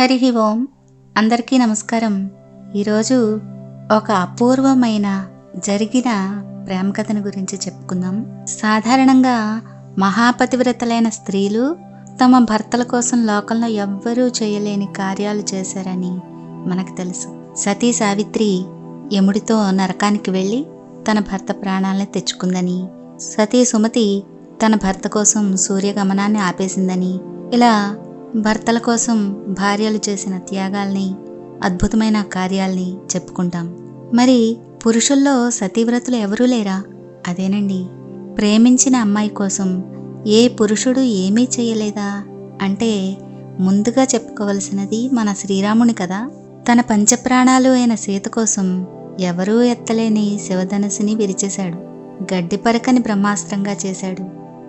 హరి ఓం. అందరికీ నమస్కారం. ఈరోజు ఒక అపూర్వమైన జరిగిన ప్రేమ కథను గురించి చెప్పుకుందాం. సాధారణంగా మహాపతివ్రతలైన స్త్రీలు తమ భర్తల కోసం లోకంలో ఎవ్వరూ చేయలేని కార్యాలు చేశారని మనకు తెలుసు. సతీ సావిత్రి యముడితో నరకానికి వెళ్ళి తన భర్త ప్రాణాలని తెచ్చుకుందని సతీ సుమతి తన భర్త కోసం సూర్యగమనాన్ని ఆపేసిందని ఇలా భర్తల కోసం భార్యలు చేసిన త్యాగాల్ని అద్భుతమైన కార్యాల్ని చెప్పుకుంటాం. మరి పురుషుల్లో సతీవ్రతులు ఎవరూ లేరా? అదేనండి. ప్రేమించిన అమ్మాయి కోసం ఏ పురుషుడు ఏమీ చేయలేదా? అంటే ముందుగా చెప్పుకోవలసినది మన శ్రీరాముని కదా. తన పంచప్రాణాలు అయిన సీత కోసం ఎవరూ ఎత్తలేని శివధనుసుని విరిచేశాడు. గడ్డిపరకని బ్రహ్మాస్త్రంగా చేశాడు.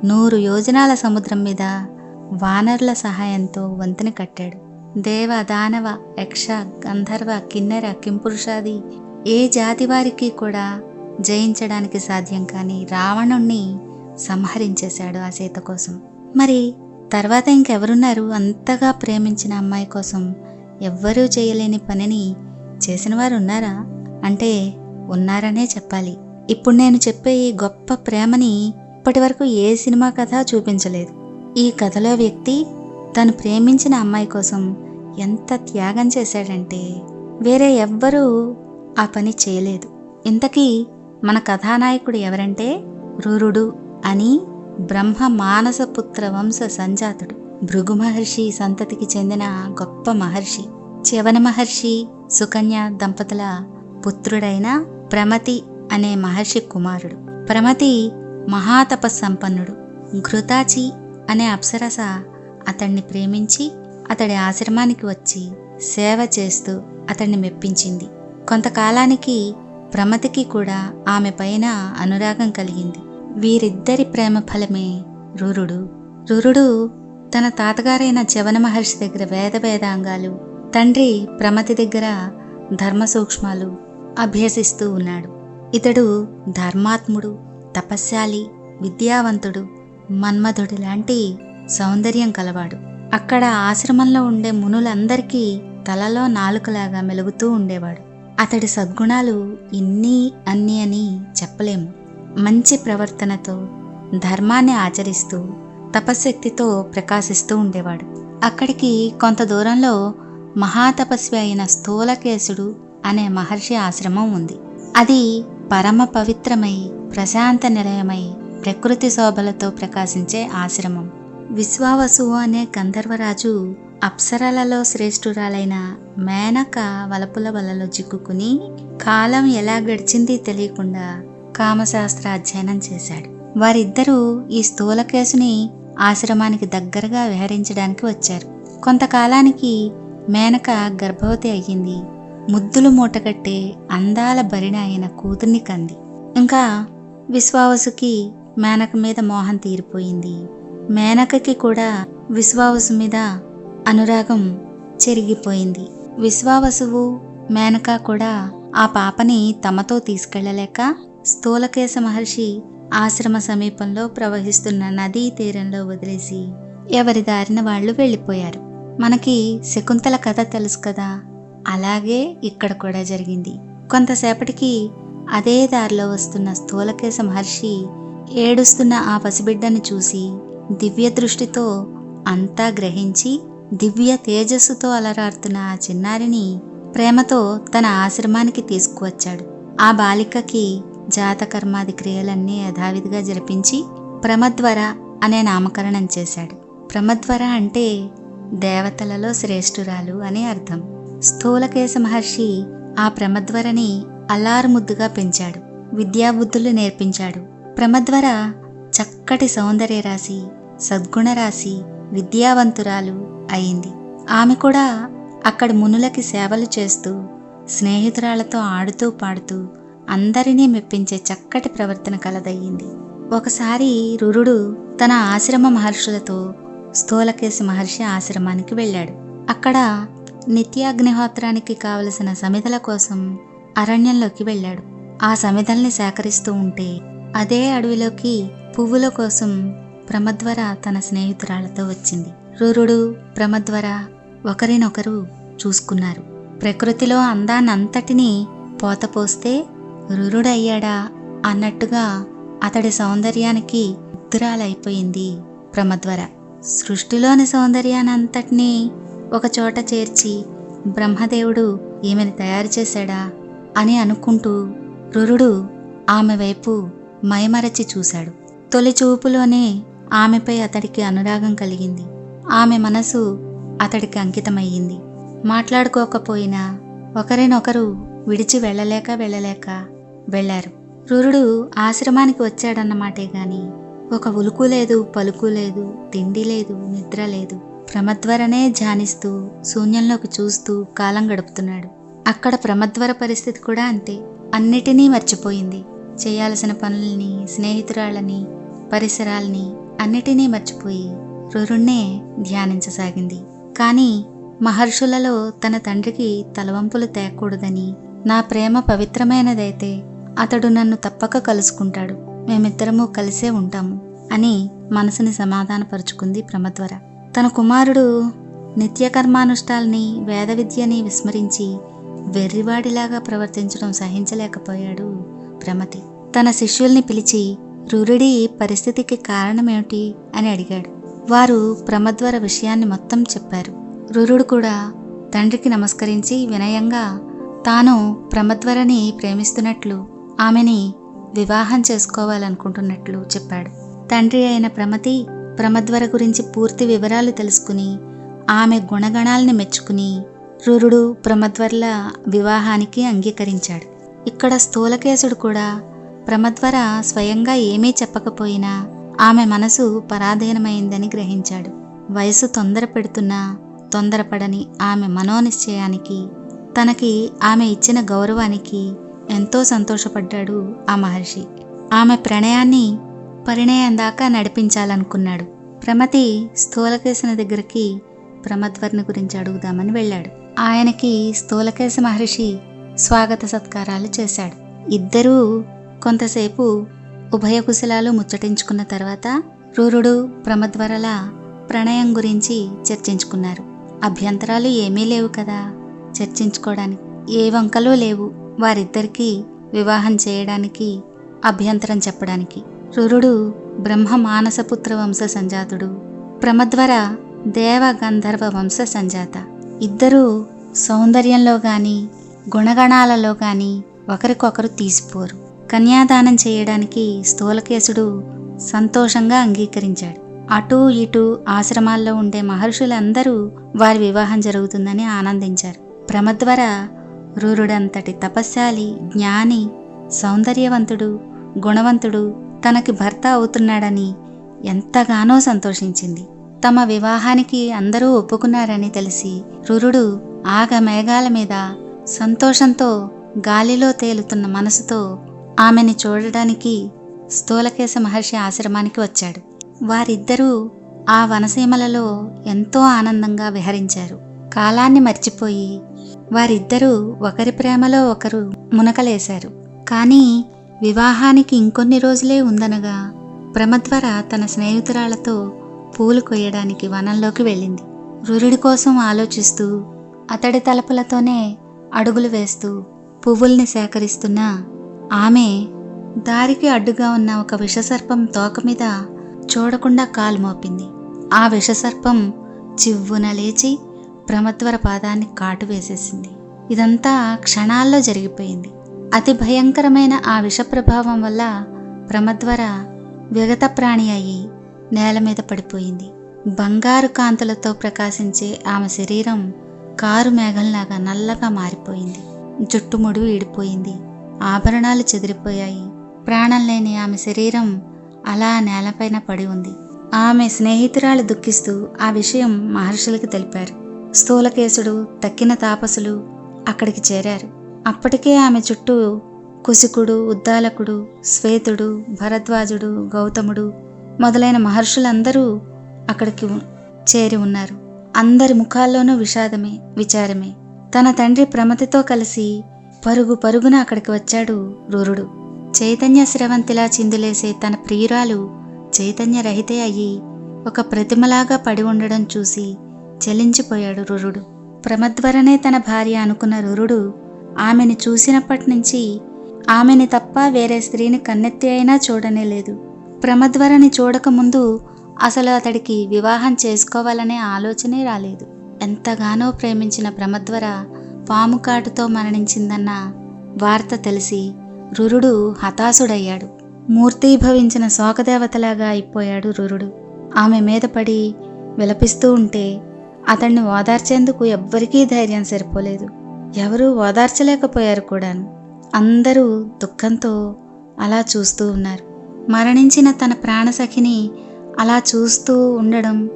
నూరు యోజనాల సముద్రం మీద వానరుల సహాయంతో వంతెన కట్టాడు. దేవ దానవ యక్ష గంధర్వ కిన్నెర కింపురుషాది ఏ జాతి వారికి కూడా జయించడానికి సాధ్యం కాని రావణుణ్ణి సంహరించేశాడు ఆ సీత కోసం. మరి తర్వాత ఇంకెవరున్నారు? అంతగా ప్రేమించిన అమ్మాయి కోసం ఎవ్వరూ చేయలేని పనిని చేసిన వారు ఉన్నారా? అంటే ఉన్నారనే చెప్పాలి. ఇప్పుడు నేను చెప్పే ఈ గొప్ప ప్రేమని ఇప్పటి వరకు ఏ సినిమా కథ చూపించలేదు. ఈ కథలో వ్యక్తి తను ప్రేమించిన అమ్మాయి కోసం ఎంత త్యాగం చేశాడంటే వేరే ఎవ్వరూ ఆ పని చేయలేదు. ఇంతకీ మన కథానాయకుడు ఎవరంటే రురుడు అని బ్రహ్మ మానసపుత్ర వంశ సంజాతుడు. భృగు మహర్షి సంతతికి చెందిన గొప్ప మహర్షి. చవన మహర్షి సుకన్య దంపతుల పుత్రుడైన ప్రమతి అనే మహర్షి కుమారుడు. ప్రమతి మహాతపస్సంపన్నుడు. ఘృతాచి అనే అప్సరస అతన్ని ప్రేమించి అతడి ఆశ్రమానికి వచ్చి సేవ చేస్తూ అతన్ని మెప్పించింది. కొంతకాలానికి ప్రమతికి కూడా ఆమె పైన అనురాగం కలిగింది. వీరిద్దరి ప్రేమ ఫలమే రురుడు. రురుడు తన తాతగారైన జవన మహర్షి దగ్గర వేద వేదాంగాలు తండ్రి ప్రమతి దగ్గర ధర్మ సూక్ష్మాలు అభ్యసిస్తూ ఉన్నాడు. ఇతడు ధర్మాత్ముడు తపస్శాలి విద్యావంతుడు మన్మధుడి లాంటి సౌందర్యం కలవాడు. అక్కడ ఆశ్రమంలో ఉండే మునులందరికీ తలలో నాలుకలాగా మెలుగుతూ ఉండేవాడు. అతడి సద్గుణాలు ఇన్ని అన్ని అని చెప్పలేము. మంచి ప్రవర్తనతో ధర్మాన్ని ఆచరిస్తూ తపశక్తితో ప్రకాశిస్తూ ఉండేవాడు. అక్కడికి కొంత దూరంలో మహాతపస్వి అయిన స్థూలకేశుడు అనే మహర్షి ఆశ్రమం ఉంది. అది పరమ పవిత్రమై ప్రశాంత నిలయమై ప్రకృతి శోభలతో ప్రకాశించే ఆశ్రమం. విశ్వావసువు అనే గంధర్వరాజు అప్సరలలో శ్రేష్ఠురాలైన మేనక వలపుల వలలో చిక్కుకుని కాలం ఎలా గడిచింది తెలియకుండా కామశాస్త్ర అధ్యయనం చేశాడు. వారిద్దరూ ఈ స్థూలకేశుని ఆశ్రమానికి దగ్గరగా విహరించడానికి వచ్చారు. కొంతకాలానికి మేనక గర్భవతి అయ్యింది. ముద్దులు మూటగట్టే అందాల బరిన అయిన కూతుర్ని కంది. ఇంకా విశ్వావసుకి మేనక మీద మోహం తీరిపోయింది. మేనకకి కూడా విశ్వావసు మీద అనురాగం చెరిగిపోయింది. విశ్వావసువు మేనక కూడా ఆ పాపని తమతో తీసుకెళ్ళలేక స్థూలకేశ మహర్షి ఆశ్రమ సమీపంలో ప్రవహిస్తున్న నదీ తీరంలో వదిలేసి ఎవరి దారిన వాళ్ళు వెళ్ళిపోయారు. మనకి శకుంతల కథ తెలుసు కదా. అలాగే ఇక్కడ కూడా జరిగింది. కొంతసేపటికి అదే దారిలో వస్తున్న స్థూలకేశ మహర్షి ఏడుస్తున్న ఆ పసిబిడ్డను చూసి దివ్య దృష్టితో అంతా గ్రహించి దివ్య తేజస్సుతో అలరాడుతున్న ఆ చిన్నారిని ప్రేమతో తన ఆశ్రమానికి తీసుకువచ్చాడు. ఆ బాలికకి జాతకర్మాది క్రియలన్నీ యథావిధిగా జరిపించి ప్రమద్వర అనే నామకరణం చేశాడు. ప్రమద్వర అంటే దేవతలలో శ్రేష్ఠురాలు అనే అర్థం. స్థూలకేశ మహర్షి ఆ ప్రమద్వరని అల్లారుముద్దుగా పెంచాడు. విద్యాబుద్ధులు నేర్పించాడు. ప్రమద్వర చక్కటి సౌందర్య రాశి సద్గుణ రాశి విద్యావంతురాలు అయింది. ఆమె కూడా అక్కడ మునులకి సేవలు చేస్తూ స్నేహితురాలతో ఆడుతూ పాడుతూ అందరినీ మెప్పించే చక్కటి ప్రవర్తన కలదయ్యింది. ఒకసారి రురుడు తన ఆశ్రమ మహర్షులతో స్థూలకేశి మహర్షి ఆశ్రమానికి వెళ్ళాడు. అక్కడ నిత్యాగ్నిహోత్రానికి కావలసిన సమిధల కోసం అరణ్యంలోకి వెళ్ళాడు. ఆ సమిధల్ని సేకరిస్తూ ఉంటే అదే అడవిలోకి పువ్వుల కోసం ప్రమద్వర తన స్నేహితురాలతో వచ్చింది. రురుడు ప్రమద్వర ఒకరినొకరు చూసుకున్నారు. ప్రకృతిలో అందానంతటినీ పోతపోస్తే రురుడయ్యాడా అన్నట్టుగా అతడి సౌందర్యానికి ఉద్రాలైపోయింది ప్రమద్వర. సృష్టిలోని సౌందర్యానంతటినీ ఒకచోట చేర్చి బ్రహ్మదేవుడు ఈమెను తయారు చేశాడా అని అనుకుంటూ రురుడు ఆమె వైపు మైమరచి చూశాడు. తొలి చూపులోనే ఆమెపై అతడికి అనురాగం కలిగింది. ఆమె మనసు అతడికి అంకితమయ్యింది. మాట్లాడుకోకపోయినా ఒకరినొకరు విడిచి వెళ్ళలేక వెళ్ళలేక వెళ్ళారు. రురుడు ఆశ్రమానికి వచ్చాడన్నమాటే గాని ఒక ఉలుకు లేదు పలుకు లేదు తిండి లేదు నిద్ర లేదు. ప్రమద్వరనే ధ్యానిస్తూ శూన్యంలోకి చూస్తూ కాలం గడుపుతున్నాడు. అక్కడ ప్రమద్వర పరిస్థితి కూడా అంతే. అన్నిటినీ మర్చిపోయింది. చేయాల్సిన పనుల్ని స్నేహితురాళ్ళని పరిసరాల్ని అన్నిటినీ మర్చిపోయి రురుణ్ణే ధ్యానించసాగింది. కానీ మహర్షులలో తన తండ్రికి తలవంపులు తేకూడదని నా ప్రేమ పవిత్రమైనదైతే అతడు నన్ను తప్పక కలుసుకుంటాడు. మేమిద్దరము కలిసే ఉంటాము అని మనసుని సమాధానపరుచుకుంది ప్రమద్వర తన కుమారుడు నిత్యకర్మానుష్ఠాల్ని వేద విద్యని విస్మరించి వెర్రివాడిలాగా ప్రవర్తించడం సహించలేకపోయాడు ప్రమతి తన శిష్యుల్ని పిలిచి రురుడి పరిస్థితికి కారణమేమిటి? అని అడిగాడు. వారు ప్రమద్వర విషయాన్ని మొత్తం చెప్పారు. రురుడు కూడా తండ్రికి నమస్కరించి వినయంగా తాను ప్రమద్వరని ప్రేమిస్తున్నట్లు ఆమెని వివాహం చేసుకోవాలనుకుంటున్నట్లు చెప్పాడు. తండ్రి అయిన ప్రమతి ప్రమద్వర గురించి పూర్తి వివరాలు తెలుసుకుని ఆమె గుణగణాల్ని మెచ్చుకుని రురుడు ప్రమద్వర్ల వివాహానికి అంగీకరించాడు. ఇక్కడ స్థూలకేశుడు కూడా ప్రమద్వర స్వయంగా ఏమీ చెప్పకపోయినా ఆమె మనసు పరాధీనమైందని గ్రహించాడు. వయసు తొందర పెడుతున్నా తొందరపడని ఆమె మనోనిశ్చయానికి తనకి ఆమె ఇచ్చిన గౌరవానికి ఎంతో సంతోషపడ్డాడు ఆ మహర్షి. ఆమె ప్రణయాన్ని పరిణయం దాకా నడిపించాలనుకున్నాడు. ప్రమతి స్థూలకేశుని దగ్గరికి ప్రమద్వర్ని గురించి అడుగుదామని వెళ్ళాడు. ఆయనకి స్థూలకేశ మహర్షి స్వాగత సత్కారాలు చేశాడు. ఇద్దరూ కొంతసేపు ఉభయ కుశలాలు ముచ్చటించుకున్న తర్వాత రూరుడు ప్రమద్వరల ప్రణయం గురించి చర్చించుకున్నారు. అభ్యంతరాలు ఏమీ లేవు కదా? చర్చించుకోవడానికి ఏ వంకలు లేవు. వారిద్దరికీ వివాహం చేయడానికి అభ్యంతరం చెప్పడానికి. రురుడు బ్రహ్మ మానసపుత్ర వంశ సంజాతుడు ప్రమద్వర దేవ గంధర్వ వంశ సంజాత. ఇద్దరూ సౌందర్యంలో గాని గుణగణాలలో గాని ఒకరికొకరు తీసిపోరు. కన్యాదానం చేయడానికి స్థూలకేశుడు సంతోషంగా అంగీకరించాడు. అటూ ఇటూ ఆశ్రమాల్లో ఉండే మహర్షులందరూ వారి వివాహం జరుగుతుందని ఆనందించారు. ప్రమద్వర రూరుడంతటి తపస్శాలి జ్ఞాని సౌందర్యవంతుడు గుణవంతుడు తనకి భర్త అవుతున్నాడని ఎంతగానో సంతోషించింది. తమ వివాహానికి అందరూ ఒప్పుకున్నారని తెలిసి రురుడు ఆగ మేఘాల మీద సంతోషంతో గాలిలో తేలుతున్న మనసుతో ఆమెని చూడడానికి స్థూలకేశ మహర్షి ఆశ్రమానికి వచ్చాడు. వారిద్దరూ ఆ వనసీమలలో ఎంతో ఆనందంగా విహరించారు. కాలాన్ని మర్చిపోయి వారిద్దరూ ఒకరి ప్రేమలో ఒకరు మునకలేశారు. కానీ వివాహానికి ఇంకొన్ని రోజులే ఉందనగా ప్రమద్వర తన స్నేహితురాలతో పూలు కొయ్యడానికి వనంలోకి వెళ్ళింది. రురుడి కోసం ఆలోచిస్తూ అతడి తలపులతోనే అడుగులు వేస్తూ పువ్వుల్ని సేకరిస్తున్న ఆమె దారికి అడ్డుగా ఉన్న ఒక విషసర్పం తోక మీద చూడకుండా కాలు మోపింది. ఆ విషసర్పం చివ్వున లేచి ప్రమద్వర పాదాన్ని కాటు వేసేసింది. ఇదంతా క్షణాల్లో జరిగిపోయింది. అతి భయంకరమైన ఆ విష ప్రభావం వల్ల ప్రమద్వర విగత ప్రాణి అయి నేల మీద పడిపోయింది. బంగారు కాంతులతో ప్రకాశించే ఆమె శరీరం కారు మేఘంలాగా నల్లగా మారిపోయింది. జుట్టుముడి ఈడిపోయింది ఆభరణాలు చెదిరిపోయాయి. ప్రాణం లేని ఆమె శరీరం అలా నేలపైన పడి ఉంది. ఆమె స్నేహితురాలు దుఃఖిస్తూ ఆ విషయం మహర్షులకు తెలిపారు. స్థూలకేశుడు తక్కిన తాపసులు అక్కడికి చేరారు. అప్పటికే ఆమె చుట్టూ కుశికుడు ఉద్దాలకుడు శ్వేతుడు భరద్వాజుడు గౌతముడు మొదలైన మహర్షులందరూ అక్కడికి చేరి ఉన్నారు. అందరి ముఖాల్లోనూ విషాదమే విచారమే. తన తండ్రి ప్రమతితో కలిసి పరుగు పరుగున అక్కడికి వచ్చాడు రూరుడు. చైతన్య స్రవంతిలా చిందులేసే తన ప్రియురాలు చైతన్య రహితే అయ్యి ఒక ప్రతిమలాగా పడి ఉండడం చూసి చలించిపోయాడు రురుడు. ప్రమద్వరనే తన భార్య అనుకున్న రురుడు ఆమెని చూసినప్పటి నుంచి ఆమెని తప్ప వేరే స్త్రీని కన్నెత్తి అయినా చూడనే లేదు. ప్రమద్వరని చూడకముందు అసలు అతడికి వివాహం చేసుకోవాలనే ఆలోచనే రాలేదు. ఎంతగానో ప్రేమించిన ప్రమద్వర పాము కాటుతో మరణించిందన్న వార్త తెలిసి రురుడు హతాశుడయ్యాడు. మూర్తీభవించిన శోకదేవతలాగా అయిపోయాడు రురుడు. ఆమె మీద పడి విలపిస్తూ ఉంటే అతన్ని ఓదార్చేందుకు ఎవ్వరికీ ధైర్యం సరిపోలేదు. ఎవరూ ఓదార్చలేకపోయారు కూడాను. అందరూ దుఃఖంతో అలా చూస్తూ ఉన్నారు. మరణించిన తన ప్రాణసఖిని అలా చూస్తూ ఉండడం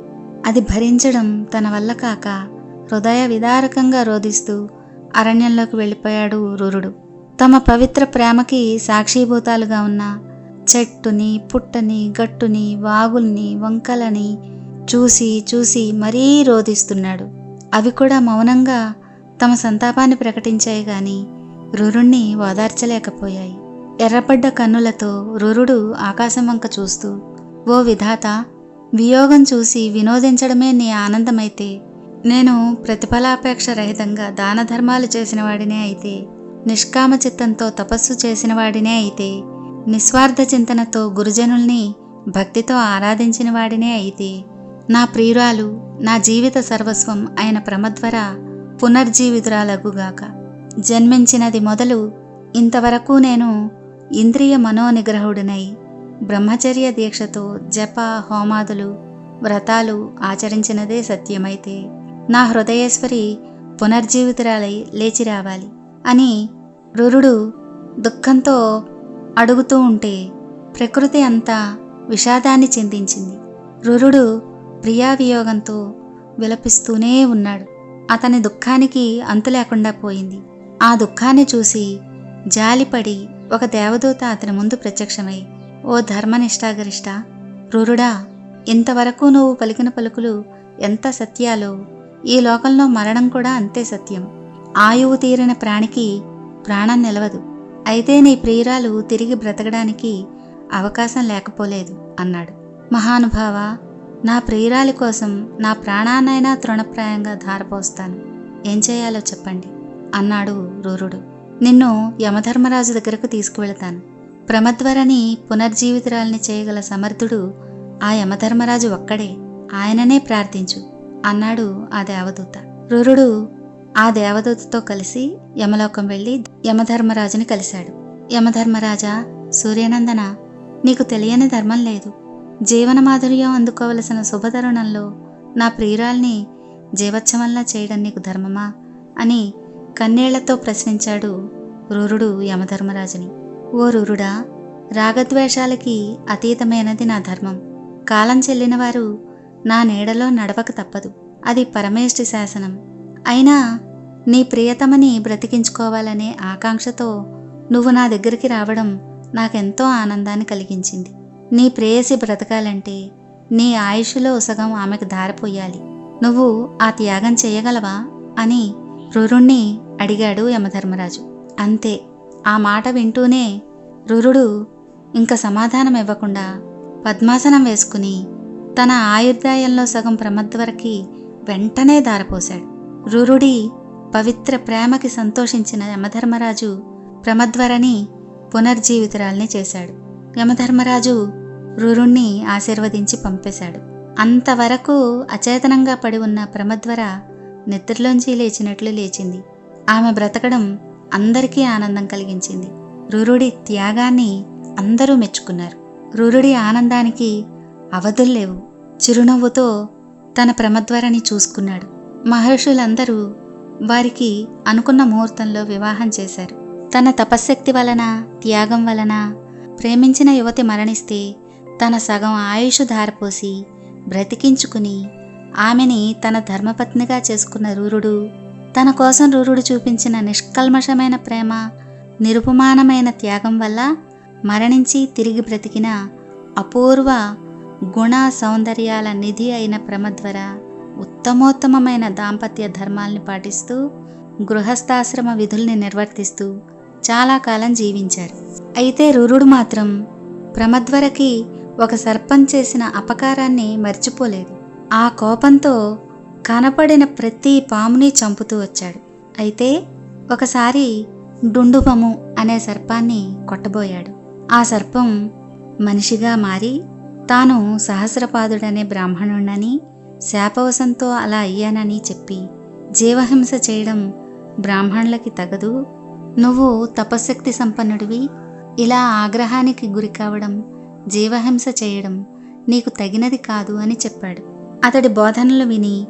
అది భరించడం తన వల్ల కాక హృదయ విదారకంగా రోధిస్తూ అరణ్యంలోకి వెళ్ళిపోయాడు రురుడు. తమ పవిత్ర ప్రేమకి సాక్షిభూతాలుగా ఉన్న చెట్టుని పుట్టని గట్టుని వాగుల్ని వంకలని చూసి చూసి మరీ రోధిస్తున్నాడు. అవి కూడా మౌనంగా తమ సంతాపాన్ని ప్రకటించాయి గాని రురుణ్ణి ఓదార్చలేకపోయాయి. ఎర్రపడ్డ కన్నులతో రురుడు ఆకాశం వంక చూస్తూ ఓ విధాత వియోగం చూసి వినోదించడమే నీ ఆనందమైతే నేను ప్రతిఫలాపేక్ష రహితంగా దాన ధర్మాలు చేసిన వాడినే అయితే నిష్కామ చిత్తంతో తపస్సు చేసిన వాడినే అయితే నిస్వార్థ చింతనతో గురుజనుల్ని భక్తితో ఆరాధించిన వాడినే అయితే నా ప్రియురాలు నా జీవిత సర్వస్వం అయిన ప్రమద్వర పునర్జీవితురాలగుగాక. జన్మించినది మొదలు ఇంతవరకు నేను ఇంద్రియ మనోనిగ్రహుడినై బ్రహ్మచర్య దీక్షతో జప హోమాదులు వ్రతాలు ఆచరించినదే సత్యమైతే నా హృదయేశ్వరి పునర్జీవితురాలై లేచి రావాలి అని రురుడు దుఃఖంతో అడుగుతూ ఉంటే ప్రకృతి అంతా విషాదాన్ని చిందించింది. రురుడు ప్రియావియోగంతో విలపిస్తూనే ఉన్నాడు. అతని దుఃఖానికి అంతు లేకుండా పోయింది. ఆ దుఃఖాన్ని చూసి జాలిపడి ఒక దేవదూత అతని ముందు ప్రత్యక్షమై ఓ ధర్మనిష్టాగరిష్ట రురుడా ఇంతవరకు నువ్వు పలికిన పలుకులు ఎంత సత్యాలో? ఈ లోకంలో మరణం కూడా అంతే సత్యం. ఆయువు తీరిన ప్రాణికి ప్రాణం నిలవదు. అయితే నీ ప్రియురాలు తిరిగి బ్రతకడానికి అవకాశం లేకపోలేదు అన్నాడు. మహానుభావ నా ప్రియురాలి కోసం నా ప్రాణాన్నైనా తృణప్రాయంగా ధారపోస్తాను. ఏం చేయాలో చెప్పండి అన్నాడు రూరుడు. నిన్ను యమధర్మరాజు దగ్గరకు తీసుకువెళతాను. ప్రమద్వరని పునర్జీవితురాల్ని చేయగల సమర్థుడు ఆ యమధర్మరాజు ఒక్కడే. ఆయననే ప్రార్థించు అన్నాడు ఆ దేవదూత. రురుడు ఆ దేవదూతతో కలిసి యమలోకం వెళ్ళి యమధర్మరాజుని కలిశాడు. యమధర్మరాజా సూర్యనందన నీకు తెలియని ధర్మం లేదు. జీవన మాధుర్యం అందుకోవలసిన శుభతరుణంలో నా ప్రియురాల్ని జీవత్సవంలా చేయడం నీకు ధర్మమా? అని కన్నీళ్ళతో ప్రశ్నించాడు రురుడు యమధర్మరాజుని. ఓ రురుడా రాగద్వేషాలకి అతీతమైనది నా ధర్మం. కాలం చెల్లినవారు నా నీడలో నడవక తప్పదు. అది పరమేష్టి శాసనం. అయినా నీ ప్రియతమని బ్రతికించుకోవాలనే ఆకాంక్షతో నువ్వు నా దగ్గరికి రావడం నాకెంతో ఆనందాన్ని కలిగించింది. నీ ప్రేయసి బ్రతకాలంటే నీ ఆయుష్లో సగం ఆమెకు దారిపోయాలి నువ్వు ఆ త్యాగం చేయగలవా? అని రురుణ్ణి అడిగాడు యమధర్మరాజు. అంతే. ఆ మాట వింటూనే రురుడు ఇంక సమాధానం ఇవ్వకుండా పద్మాసనం వేసుకుని తన ఆయుర్దాయంలో సగం ప్రమద్వరకి వెంటనే దారపోశాడు. రురుడి పవిత్ర ప్రేమకి సంతోషించిన యమధర్మరాజు ప్రమద్వరని పునర్జీవితురాల్ని చేశాడు. యమధర్మరాజు రురుణ్ణి ఆశీర్వదించి పంపేశాడు. అంతవరకు అచేతనంగా పడి ఉన్న ప్రమద్వర నిద్రలోంచి లేచినట్లు లేచింది. ఆమె బ్రతకడం అందరికీ ఆనందం కలిగించింది. రురుడి త్యాగాన్ని అందరూ మెచ్చుకున్నారు. రురుడి ఆనందానికి అవధుల్లేవు చిరునవ్వుతో తన ప్రమద్వరని చూసుకున్నాడు. మహర్షులందరూ వారికి అనుకున్న ముహూర్తంలో వివాహం చేశారు. తన తపశ్శక్తి వలన త్యాగం వలన ప్రేమించిన యువతి మరణిస్తే తన సగం ఆయుష్ ధారపోసి బ్రతికించుకుని ఆమెని తన ధర్మపత్నిగా చేసుకున్న రూరుడు తన కోసం రూరుడు చూపించిన నిష్కల్మషమైన ప్రేమ నిరుపమానమైన త్యాగం వల్ల మరణించి తిరిగి బ్రతికిన అపూర్వ గుణ సౌందర్యాల నిధి అయిన ప్రమద్వర ఉత్తమోత్తమమైన దాంపత్య ధర్మాల్ని పాటిస్తూ గృహస్థాశ్రమ విధుల్ని నిర్వర్తిస్తూ చాలా కాలం జీవించారు. అయితే రురుడు మాత్రం ప్రమద్వరకి ఒక సర్పం చేసిన అపకారాన్ని మర్చిపోలేదు. ఆ కోపంతో కనపడిన ప్రతి పాముని చంపుతూ వచ్చాడు. అయితే ఒకసారి డుండుపము అనే సర్పాన్ని కొట్టబోయాడు. ఆ సర్పం మనిషిగా మారి తాను సహస్రపాదుడనే బ్రాహ్మణుడని శాపవశంతో అలా అయ్యానని చెప్పి జీవహింస చేయడం బ్రాహ్మణులకి తగదు. నువ్వు తపశక్తి సంపన్నుడివి. ఇలా ఆగ్రహానికి గురి కావడం జీవహింస చేయడం నీకు తగినది కాదు అని చెప్పాడు. అతడి బోధనలు విని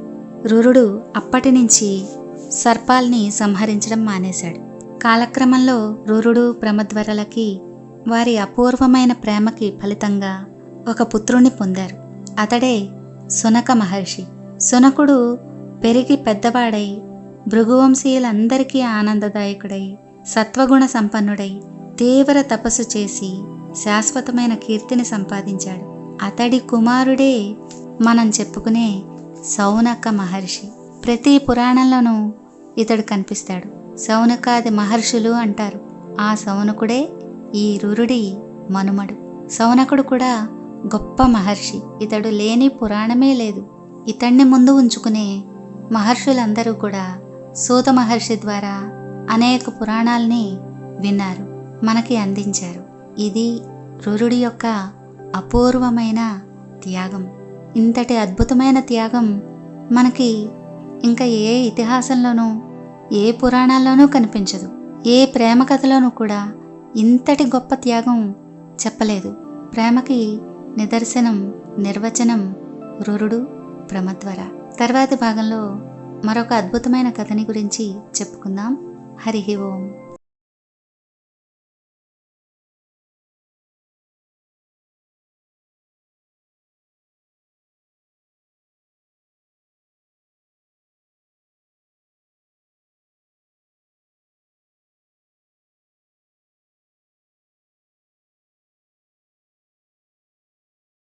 రురుడు అప్పటి నుంచి సర్పాల్ని సంహరించడం మానేశాడు. కాలక్రమంలో రురుడు ప్రమద్వరలకి వారి అపూర్వమైన ప్రేమకి ఫలితంగా ఒక పుత్రుని పొందారు. అతడే సునక మహర్షి. సునకుడు పెరిగి పెద్దవాడై భృగువంశీయులందరికీ ఆనందదాయకుడై సత్వగుణ సంపన్నుడై తీవ్ర తపస్సు చేసి శాశ్వతమైన కీర్తిని సంపాదించాడు. అతడి కుమారుడే మనం చెప్పుకునే సౌనక మహర్షి. ప్రతి పురాణంలోనూ ఇతడు కనిపిస్తాడు. సౌనకాది మహర్షులు అంటారు. ఆ సౌనకుడే ఈ రురుడి మనుమడు. సౌనకుడు కూడా గొప్ప మహర్షి. ఇతడు లేని పురాణమే లేదు. ఇతన్ని ముందు ఉంచుకునే మహర్షులందరూ కూడా సూత మహర్షి ద్వారా అనేక పురాణాల్ని విన్నారు మనకి అందించారు. ఇది రురుడి యొక్క అపూర్వమైన త్యాగం. ఇంతటి అద్భుతమైన త్యాగం మనకి ఇంకా ఏ ఇతిహాసంలోనూ ఏ పురాణాల్లోనూ కనిపించదు. ఏ ప్రేమ కథలోనూ కూడా ఇంతటి గొప్ప త్యాగం చెప్పలేదు. ప్రేమకి నిదర్శనం నిర్వచనం రురుడు ప్రమద్వర. తర్వాతి భాగంలో మరొక అద్భుతమైన కథని గురించి చెప్పుకుందాం. హరి ఓం.